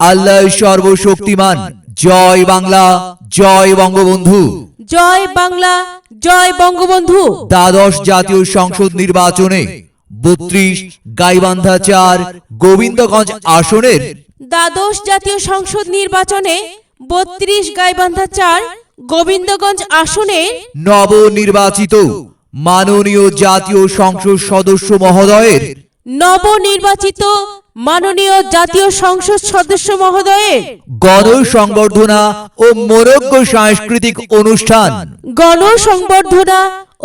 আল্লাহ সর্বশক্তিমান। জয় বাংলা জয় বঙ্গবন্ধু। জয় বাংলা জয় বঙ্গবন্ধু। দ্বাদশ জাতীয় সংসদ নির্বাচনে বত্রিশ গাইবান্ধা চার গোবিন্দগঞ্জ আসনের দ্বাদশ জাতীয় সংসদ নির্বাচনে বত্রিশ গাইবান্ধা চার গোবিন্দগঞ্জ আসনে নবনির্বাচিত মাননীয় জাতীয় সংসদ সদস্য মহোদয়ের নবনির্বাচিত মাননীয় জাতীয় সংসদ সদস্য মহোদয়ের গণসংবর্ধনা ও মনোজ্ঞ সাংস্কৃতিক অনুষ্ঠান। গণসংবর্ধনা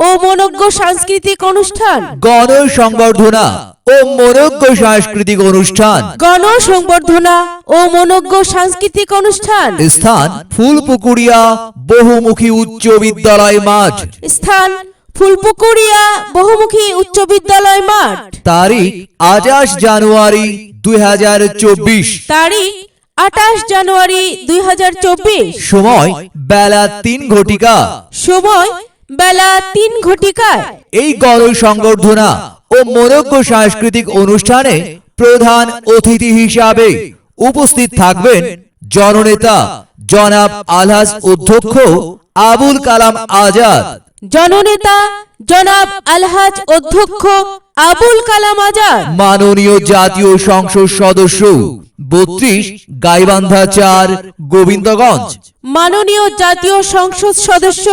ও মনজ্ঞ সাংস্কৃতিক অনুষ্ঠান। গণসংবর্ধনা ও মনোজ্ঞ সাংস্কৃতিক অনুষ্ঠান। গণসংবর্ধনা ও মনজ্ঞ সাংস্কৃতিক অনুষ্ঠান। স্থান ফুলপুকুরিয়া বহুমুখী উচ্চ বিদ্যালয় মাঠ। স্থান ফুলপুকুরিয়া বহুমুখী উচ্চ বিদ্যালয় মাঠ। তারিখ আঠাশ জানুয়ারি দুই তারিখ আঠাশ জানুয়ারি দুই সময় বেলা তিন ঘটিকা। সময় বেলা তিন ঘটিকায়। এই গণসংবর্ধনা ও মনোজ্ঞ সাংস্কৃতিক অনুষ্ঠানে প্রধান অতিথি হিসাবে উপস্থিত থাকবেন জননেতা জনাব আলহাজ অধ্যক্ষ আবুল কালাম আজাদ। জননেতা জনাব আলহাজ অধ্যক্ষ আবুল কালাম আজাদ। মাননীয় জাতীয় সংসদ সদস্য বত্রিশ গাইবান্ধা চার গোবিন্দগঞ্জ। মাননীয় জাতীয় সংসদ সদস্য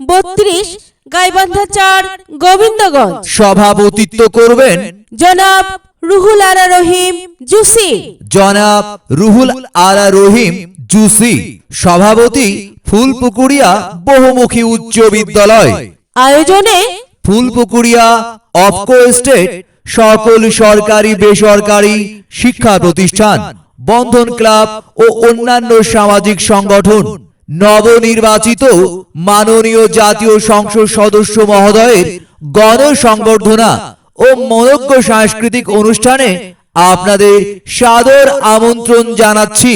বত্রিশ গাইবান্ধা চার গোবিন্দগঞ্জ। সভাপতিত্ব করবেন জনাব রুহুল আরা রহিম জুসি। জনাব রুহুল আলা রহিম জুসি সভাপতি ফুলপুকুরিয়া বহুমুখী উচ্চ বিদ্যালয়। আয়োজনে ফুলপুকুরিয়া অফকো স্টেট সকল সরকারি বেসরকারি শিক্ষা প্রতিষ্ঠান বন্ধন ক্লাব ও অন্যান্য সামাজিক সংগঠন নবনির্বাচিত মাননীয় জাতীয় সংসদ সদস্য মহোদয়ের গণসংবর্ধনা ও মনজ্ঞ সাংস্কৃতিক অনুষ্ঠানে আপনাদের সাদর আমন্ত্রণ জানাচ্ছি।